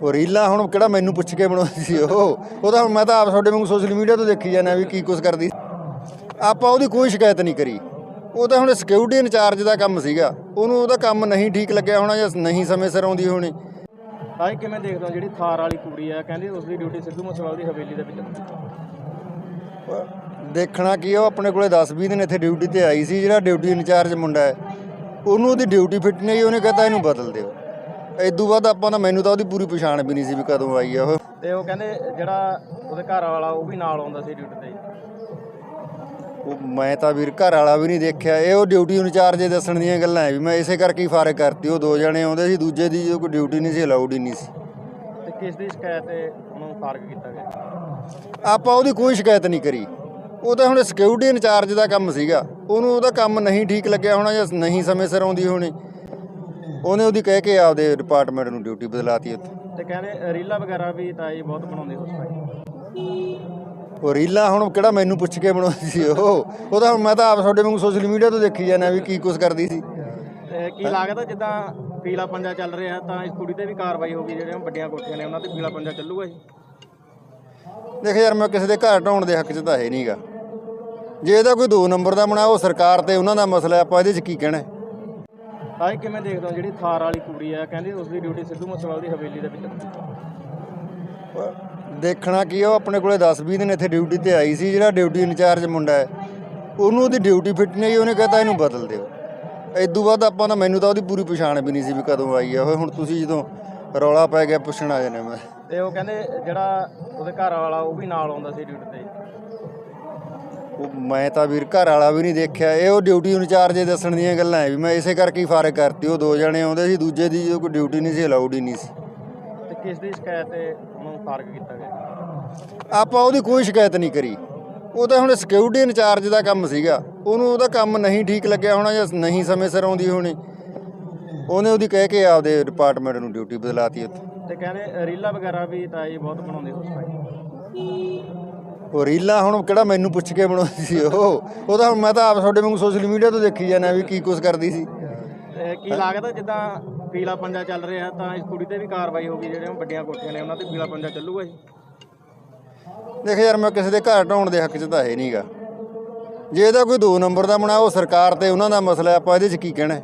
ਉਹ ਰੀਲਾਂ ਹੁਣ ਕਿਹੜਾ ਮੈਨੂੰ ਪੁੱਛ ਕੇ ਬਣਾਉਂਦੀ ਸੀ ਉਹ? ਉਹ ਤਾਂ ਹੁਣ ਮੈਂ ਤਾਂ ਆਪ ਤੁਹਾਡੇ ਵਾਂਗੂ ਸੋਸ਼ਲ ਮੀਡੀਆ ਤੋਂ ਦੇਖੀ ਜਾਂਦਾ ਵੀ ਕੀ ਕੁਝ ਕਰਦੀ ਆਪਾਂ ਉਹਦੀ ਕੋਈ ਸ਼ਿਕਾਇਤ ਨਹੀਂ ਕਰੀ। ਉਹ ਤਾਂ ਹੁਣ ਸਿਕਿਉਰਿਟੀ ਇੰਚਾਰਜ ਦਾ ਕੰਮ ਸੀਗਾ। ਉਹਨੂੰ ਉਹਦਾ ਕੰਮ ਨਹੀਂ ਠੀਕ ਲੱਗਿਆ ਹੋਣਾ ਜਾਂ ਨਹੀਂ ਸਮੇਂ ਸਿਰ ਆਉਂਦੀ ਹੋਣੀ। ਤਾਂ ਕਿਵੇਂ ਦੇਖਦੇ ਹੋ ਜਿਹੜੀ ਥਾਰ ਵਾਲੀ ਕੁੜੀ ਆ? ਕਹਿੰਦੇ ਉਸ ਦੀ ਡਿਊਟੀ ਸਿੱਧੂ ਮੂਸੇਵਾਲ ਦੀ ਹਵੇਲੀ ਦੇ ਵਿੱਚ ਦੇਖਣਾ ਕੀ ਉਹ ਆਪਣੇ ਕੋਲੇ 10-20 ਦਿਨ ਇੱਥੇ ਡਿਊਟੀ ਤੇ ਆਈ ਸੀ ਜਿਹੜਾ ਡਿਊਟੀ ਇੰਚਾਰਜ ਮੁੰਡਾ ਹੈ। ਉਹਨੂੰ ਉਹਦੀ ਡਿਊਟੀ ਫਿੱਟ ਨਹੀਂ ਉਹਨੇ ਕਹਤਾ ਇਹਨੂੰ ਬਦਲ ਦਿਓ। ਇਦੋਂ ਬਾਅਦ ਆਪਾਂ ਤਾਂ ਮੈਨੂੰ ਤਾਂ ਉਹਦੀ ਪੂਰੀ ਪਛਾਣ ਵੀ ਨਹੀਂ ਸੀ ਵੀ ਕਦੋਂ ਆਈ ਆ ਉਹ। ਤੇ ਉਹ ਕਹਿੰਦੇ ਜਿਹੜਾ ਉਹਦੇ ਘਰ ਵਾਲਾ ਉਹ ਵੀ ਨਾਲ ਆਉਂਦਾ ਸੀ ਡਿਊਟੀ ਤੇ। ਉਹ ਮੈਂ ਤਾਂ ਵੀਰ ਘਰ ਵਾਲਾ ਵੀ ਨਹੀਂ ਦੇਖਿਆ। ਇਹ ਉਹ ਡਿਊਟੀ ਇੰਚਾਰਜ ਦੇ ਦੱਸਣ ਦੀਆਂ ਗੱਲਾਂ ਹੈ ਵੀ ਮੈਂ ਇਸੇ ਕਰਕੇ ਹੀ ਫਾਰਗ ਕਰਤੀ। ਉਹ ਦੋ ਜਣੇ ਆਉਂਦੇ ਸੀ ਦੂਜੇ ਦੀ ਕੋਈ ਡਿਊਟੀ ਨਹੀਂ ਸੀ ਅਲਾਉਡ ਹੀ ਨਹੀਂ ਸੀ। ਤੇ ਕਿਸ ਦੀ ਸ਼ਿਕਾਇਤ ਤੇ ਉਹਨੂੰ ਫਾਰਗ ਕੀਤਾ ਗਿਆ? ਆਪਾਂ ਉਹਦੀ ਕੋਈ ਸ਼ਿਕਾਇਤ ਨਹੀਂ ਕਰੀ। ਉਹ ਤਾਂ ਹੁਣ ਸਿਕਿਉਰਿਟੀ ਇੰਚਾਰਜ ਦਾ ਕੰਮ ਸੀਗਾ। ਉਹਨੂੰ ਉਹਦਾ ਕੰਮ ਨਹੀਂ ਠੀਕ ਲੱਗਿਆ ਹੋਣਾ ਜਾਂ ਨਹੀਂ ਸਮੇਂ ਸਿਰ ਆਉਂਦੀ ਹੋਣੀ। ਉਹਨੇ ਉਹਦੀ ਕਹਿ ਕੇ ਆਪਦੇ ਡਿਪਾਰਟਮੈਂਟ ਨੂੰ ਡਿਊਟੀ ਬਦਲਾਤੀ ਉੱਥੇ। ਤੇ ਕਹਿੰਦੇ ਰੀਲਾ ਵਗੈਰਾ ਵੀ ਤਾਂ ਇਹ ਬਹੁਤ ਬਣਾਉਂਦੇ ਟਾਈਮ ਉਹ ਰੀਲਾਂ ਹੁਣ ਕਿਹੜਾ ਮੈਨੂੰ ਪੁੱਛ ਕੇ ਬਣਾਉਂਦੀ ਸੀ ਉਹ? ਉਹ ਤਾਂ ਹੁਣ ਮੈਂ ਤਾਂ ਆਪ ਤੁਹਾਡੇ ਵਾਂਗੂ ਸੋਸ਼ਲ ਮੀਡੀਆ ਤੋਂ ਦੇਖੀ ਜਾਂਦਾ ਵੀ ਕੀ ਕੁਝ ਕਰਦੀ ਸੀ। ਤੇ ਕੀ ਲੱਗਦਾ ਜਿੱਦਾਂ ਪੀਲਾ ਪੰਜਾ ਚੱਲ ਰਿਹਾ ਤਾਂ ਇਸ ਕੁੜੀ ਤੇ ਵੀ ਕਾਰਵਾਈ ਹੋਗੀ ਜਿਹੜੀਆਂ ਵੱਡੀਆਂ ਕੋਠੀਆਂ ਨੇ ਉਹਨਾਂ ਤੇ ਪੀਲਾ ਪੰਜਾ ਚੱਲੂਗਾ ਜੀ ਦੇਖ ਯਾਰ ਮੈਂ ਕਿਸੇ ਦੇ ਘਰ ਢਾਉਣ ਦੇ ਹੱਕ 'ਚ ਤਾਂ ਹੈ ਨਹੀਂਗਾ ਜੇ ਇਹਦਾ ਕੋਈ ਦੋ ਨੰਬਰ ਦਾ ਬਣਾ ਉਹ ਸਰਕਾਰ ਤੇ ਉਹਨਾਂ ਦਾ ਮਸਲਾ ਹੈ, ਆਪਾਂ ਇਹਦੇ 'ਚ ਕੀ ਕਹਿਣਾ ਹੈ? ਤਾਂ ਕਿਵੇਂ ਦੇਖਦੇ ਹੋ ਜਿਹੜੀ ਥਾਰ ਵਾਲੀ ਕੁੜੀ ਆ ਕਹਿੰਦੇ ਉਸ ਦੀ ਡਿਊਟੀ ਸਿੱਧੂ ਮੂਸੇਵਾਲ ਦੀ ਹਵੇਲੀ ਦੇ ਵਿੱਚ ਦੇਖਣਾ ਕੀ ਆ, ਉਹ ਆਪਣੇ ਕੋਲੇ 10-20 ਦਿਨ ਇੱਥੇ ਡਿਊਟੀ ਤੇ ਆਈ ਸੀ ਜਿਹੜਾ ਡਿਊਟੀ ਇੰਚਾਰਜ ਮੁੰਡਾ ਹੈ। ਉਹਨੂੰ ਉਹਦੀ ਡਿਊਟੀ ਫਿੱਟ ਨਹੀਂ ਉਹਨੇ ਕਹਤਾ ਇਹਨੂੰ ਬਦਲ ਦਿਓ। ਇਦੋਂ ਬਾਅਦ ਆਪਾਂ ਤਾਂ ਮੈਨੂੰ ਤਾਂ ਉਹਦੀ ਪੂਰੀ ਪਛਾਣ ਵੀ ਨਹੀਂ ਸੀ ਵੀ ਕਦੋਂ ਆਈ ਆ। ਉਹ ਹੁਣ ਤੁਸੀਂ ਜਦੋਂ ਰੌਲਾ ਪੈ ਗਿਆ ਪੁੱਛਣ ਆ ਜਾਣੇ ਮੈਂ। ਤੇ ਉਹ ਕਹਿੰਦੇ ਜਿਹੜਾ ਉਹਦੇ ਘਰ ਵਾਲਾ ਉਹ ਵੀ ਨਾਲ ਆਉਂਦਾ ਸੀ ਡਿਊਟੀ ਤੇ। ਉਹ ਮੈਂ ਤਾਂ ਵੀਰ ਘਰ ਵਾਲਾ ਵੀ ਨਹੀਂ ਦੇਖਿਆ। ਇਹ ਉਹ ਡਿਊਟੀ ਇੰਚਾਰਜ ਦੇ ਦੱਸਣ ਦੀਆਂ ਗੱਲਾਂ ਹੈ ਵੀ ਮੈਂ ਇਸੇ ਕਰਕੇ ਹੀ ਫਾਰਗ ਕਰਤੀ। ਉਹ ਦੋ ਜਣੇ ਆਉਂਦੇ ਸੀ ਦੂਜੇ ਦੀ ਕੋਈ ਡਿਊਟੀ ਨਹੀਂ ਸੀ ਅਲਾਉਡ ਹੀ ਨਹੀਂ ਸੀ। ਤੇ ਕਿਸ ਦੀ ਸ਼ਿਕਾਇਤ ਤੇ ਉਹਨੂੰ ਫਾਰਗ ਕੀਤਾ ਗਿਆ? ਆਪਾਂ ਉਹਦੀ ਕੋਈ ਸ਼ਿਕਾਇਤ ਨਹੀਂ ਕਰੀ। ਉਹ ਤਾਂ ਹੁਣ ਸਿਕਿਉਰਿਟੀ ਇੰਚਾਰਜ ਦਾ ਕੰਮ ਸੀਗਾ। ਉਹਨੂੰ ਉਹਦਾ ਕੰਮ ਨਹੀਂ ਠੀਕ ਲੱਗਿਆ ਹੋਣਾ ਜਾਂ ਨਹੀਂ ਸਮੇਂ ਸਿਰ ਆਉਂਦੀ ਹੋਣੀ। ਉਹਨੇ ਉਹਦੀ ਕਹਿ ਕੇ ਆਪਦੇ ਡਿਪਾਰਟਮੈਂਟ ਨੂੰ ਡਿਊਟੀ ਬਦਲਾਤੀ ਉੱਥੇ। ਤੇ ਕਹਿੰਦੇ ਰੀਲਾ ਵਗੈਰਾ ਵੀ ਤਾਂ ਇਹ ਬਹੁਤ ਬਣਾਉਂਦੇ ਉਸ ਟਾਈਮ ਉਹ ਰੀਲਾਂ ਹੁਣ ਕਿਹੜਾ ਮੈਨੂੰ ਪੁੱਛ ਕੇ ਬਣਾਉਂਦੀ ਸੀ ਉਹ? ਉਹ ਤਾਂ ਹੁਣ ਮੈਂ ਤਾਂ ਆਪ ਤੁਹਾਡੇ ਵਾਂਗੂ ਸੋਸ਼ਲ ਮੀਡੀਆ ਤੋਂ ਦੇਖੀ ਜਾਂਦਾ ਵੀ ਕੀ ਕੁਝ ਕਰਦੀ ਸੀ। ਕੀ ਲੱਗਦਾ ਜਿੱਦਾਂ ਪੀਲਾ ਪੰਜਾ ਚੱਲ ਰਿਹਾ ਤਾਂ ਇਸ ਕੁੜੀ ਤੇ ਵੀ ਕਾਰਵਾਈ ਹੋਗੀ ਜਿਹੜੀਆਂ ਵੱਡੀਆਂ ਕੋਠੀਆਂ ਨੇ ਉਹਨਾਂ ਤੇ ਪੀਲਾ ਪੰਜਾ ਚੱਲੂਗਾ ਜੀ? ਦੇਖ ਯਾਰ ਮੈਂ ਕਿਸੇ ਦੇ ਘਰ ਢਾਉਣ ਦੇ ਹੱਕ 'ਚ ਤਾਂ ਹੈ ਨਹੀਂਗਾ ਜੇ ਇਹਦਾ ਕੋਈ ਦੋ ਨੰਬਰ ਦਾ ਬਣਾ ਉਹ ਸਰਕਾਰ ਤੇ ਉਹਨਾਂ ਦਾ ਮਸਲਾ ਹੈ, ਆਪਾਂ ਇਹਦੇ 'ਚ ਕੀ ਕਹਿਣਾ ਹੈ?